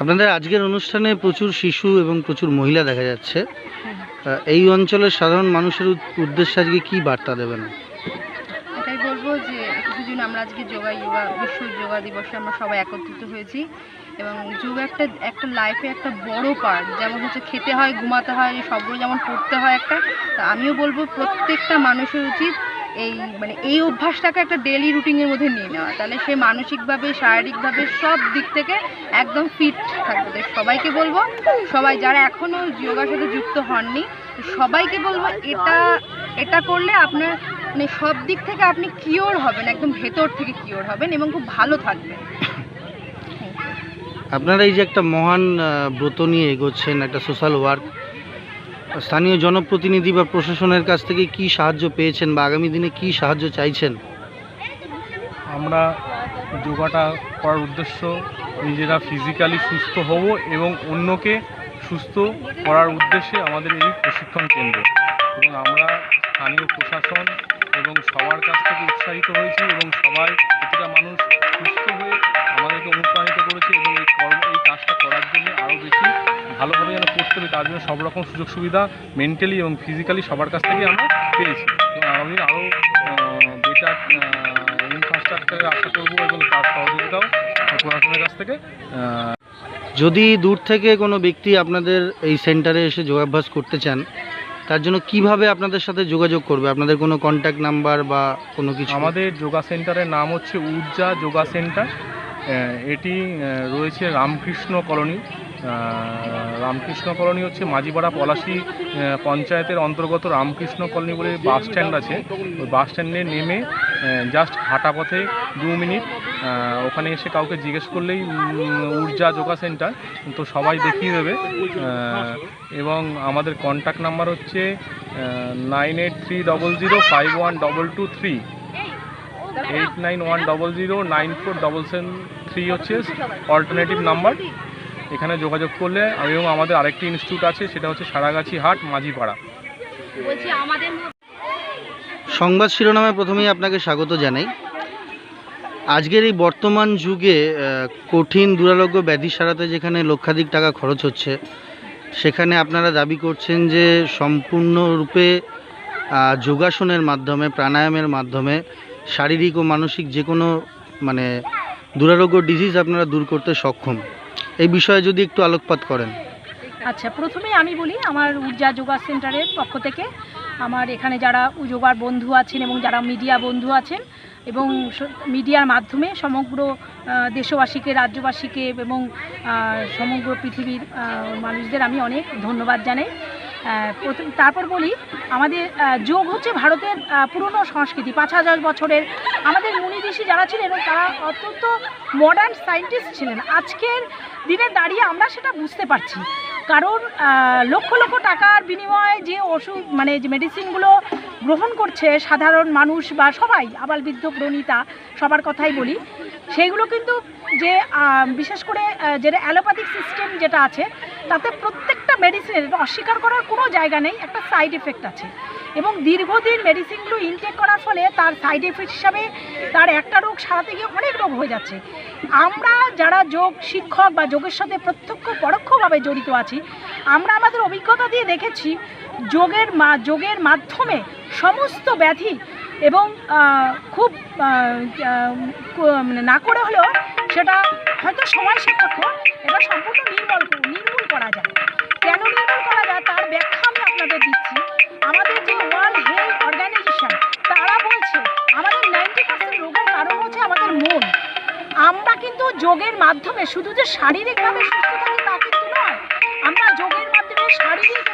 আপনাদের আজকের অনুষ্ঠানে প্রচুর শিশু এবং প্রচুর মহিলা দেখা যাচ্ছে। এই অঞ্চলের সাধারণ মানুষের উদ্দেশ্যে আজকে কি বার্তা দেবেন? এটাই বলব যে কিছুদিন আমরা আজকে যোগা যোগা বিশ্ব যোগা দিবসে আমরা সবাই একত্রিত হয়েছি এবং যোগা একটা একটা লাইফে একটা বড় পার্ট যেমন হচ্ছে খেতে হয়, ঘুমাতে হয়, সবগুলো যেমন পড়তে হয় একটা, তা আমিও বলব প্রত্যেকটা মানুষের উচিত এই মানে এই অভ্যাসটাকে একটা ডেলি রুটিনের মধ্যে নিয়ে নেওয়া। তাহলে সে মানসিকভাবে, শারীরিকভাবে সব দিক থেকে একদম ফিট থাকবে। সবাইকে বলব, সবাই যারা এখনও যোগার সাথে যুক্ত হননি, সবাইকে বলব এটা এটা করলে আপনার মানে সব দিক থেকে আপনি কিওর হবেন, একদম ভেতর থেকে কিওর হবেন এবং খুব ভালো থাকবেন। আপনারা এই যে একটা মহান ব্রত নিয়ে এগোচ্ছেন, একটা সোশ্যাল ওয়ার্ক স্থানীয় জনপ্রতিনিধি বা প্রশাসনের কাছ থেকে কি সাহায্য পেয়েছেন বা আগামী দিনে কি সাহায্য চাইছেন? আমরা যোগাটা করার উদ্দেশ্য নিজেরা ফিজিক্যালি সুস্থ হব এবং অন্যকে সুস্থ করার উদ্দেশ্যে আমাদের এই প্রশিক্ষণ কেন্দ্র। এবং আমরা স্থানীয় প্রশাসন এবং সবার কাছ থেকে উৎসাহিত হয়েছি এবং সবাই প্রতিটা মানুষ সুস্থ হয়ে আমাদেরকে অনুপ্রাণিত করেছে এবং এই কর্ম কাজটা করার জন্য আরও বেশি ভালোভাবে যেন করতে হবে তার জন্য সব রকম সুযোগ সুবিধা মেন্টালি এবং ফিজিক্যালি সবার কাছ থেকেই আমরা পেয়েছি। এবং আগামী আরও বেটার ইনফ্রাস্ট্রাকচারের আশা করব এবং তার সহযোগিতাও প্রশাসনের কাছ থেকে যদি দূর থেকে কোনো ব্যক্তি আপনাদের এই সেন্টারে এসে যোগাভ্যাস করতে চান তার জন্য কীভাবে আপনাদের সাথে যোগাযোগ করবে? আপনাদের কোনো কন্ট্যাক্ট নাম্বার বা কোনো কিছু? আমাদের যোগা সেন্টারের নাম হচ্ছে উর্জা যোগা সেন্টার। এটি রয়েছে রামকৃষ্ণ কলোনি। রামকৃষ্ণ কলোনি হচ্ছে মাঝিপাড়া পলাশি পঞ্চায়েতের অন্তর্গত রামকৃষ্ণ কলোনি বলে বাস স্ট্যান্ড আছে। ওই বাস স্ট্যান্ডে নেমে জাস্ট হাঁটা পথে দু মিনিট ওখানে এসে কাউকে জিজ্ঞেস করলেই উর্জা যোগা সেন্টার, তো সবাই দেখিয়ে দেবে। এবং আমাদের কন্ট্যাক্ট নাম্বার হচ্ছে nine eight three double zero five one double two three eight nine one double zero nine four double seven three হচ্ছে অল্টারনেটিভ নাম্বার এখানে যোগাযোগ করলে এবং আমাদের আরেকটি ইনস্টিটিউট আছে সেটা হচ্ছে সারাগাছি হাট মাঝিপাড়া। সংবাদ শিরোনামে প্রথমেই আপনাকে স্বাগত জানাই। আজকের এই বর্তমান যুগে কঠিন দুরারোগ্য ব্যাধি সারাতে যেখানে লক্ষাধিক টাকা খরচ হচ্ছে সেখানে আপনারা দাবি করছেন যে সম্পূর্ণরূপে যোগাসনের মাধ্যমে প্রাণায়ামের মাধ্যমে শারীরিক ও মানসিক যে কোনো মানে দুরারোগ্য ডিজিজ আপনারা দূর করতে সক্ষম। এই বিষয়ে যদি একটু আলোকপাত করেন। আচ্ছা প্রথমে আমি বলি, আমার ঊর্জা যোগা সেন্টারের পক্ষ থেকে আমার এখানে যারা যোগার বন্ধু আছেন এবং যারা মিডিয়া বন্ধু আছেন এবং মিডিয়ার মাধ্যমে সমগ্র দেশবাসীকে, রাজ্যবাসীকে এবং সমগ্র পৃথিবীর মানুষদের আমি অনেক ধন্যবাদ জানাই। প্রথম তারপর বলি, আমাদের যোগ হচ্ছে ভারতের পুরনো সংস্কৃতি, পাঁচ হাজার বছরের। আমাদের মুনি ঋষি যারা ছিলেন তারা অত্যন্ত মডার্ন সায়েন্টিস্ট ছিলেন, আজকের দিনে দাঁড়িয়ে আমরা সেটা বুঝতে পারছি। কারণ লক্ষ লক্ষ টাকার বিনিময়ে যে ওষুধ মানে যে মেডিসিনগুলো গ্রহণ করছে সাধারণ মানুষ বা সবাই আবার বৃদ্ধ, প্রণীতা, সবার কথাই বলি সেইগুলো কিন্তু যে বিশেষ করে যেটা অ্যালোপ্যাথিক সিস্টেম যেটা আছে, তাতে প্রত্যেকটা মেডিসিনের অস্বীকার করার কোনো জায়গা নেই, একটা সাইড এফেক্ট আছে। এবং দীর্ঘদিন মেডিসিনগুলো ইনটেক করার ফলে তার সাইড এফেক্ট হিসাবে তার একটা রোগ সারাতে গিয়ে অনেক রোগ হয়ে যাচ্ছে। আমরা যারা যোগ শিক্ষক বা যোগের সাথে প্রত্যক্ষ পরোক্ষভাবে জড়িত আছি, আমরা আমাদের অভিজ্ঞতা দিয়ে দেখেছি, যোগের মা, যোগের মাধ্যমে সমস্ত ব্যাধি এবং খুব মানে না করে হলেও সেটা হয়তো সময় সাপেক্ষ যোগের মাধ্যমে শুধু যে শারীরিকভাবে সুস্থ থাকি তা কিন্তু নয় আমরা যোগের মাধ্যমে শারীরিক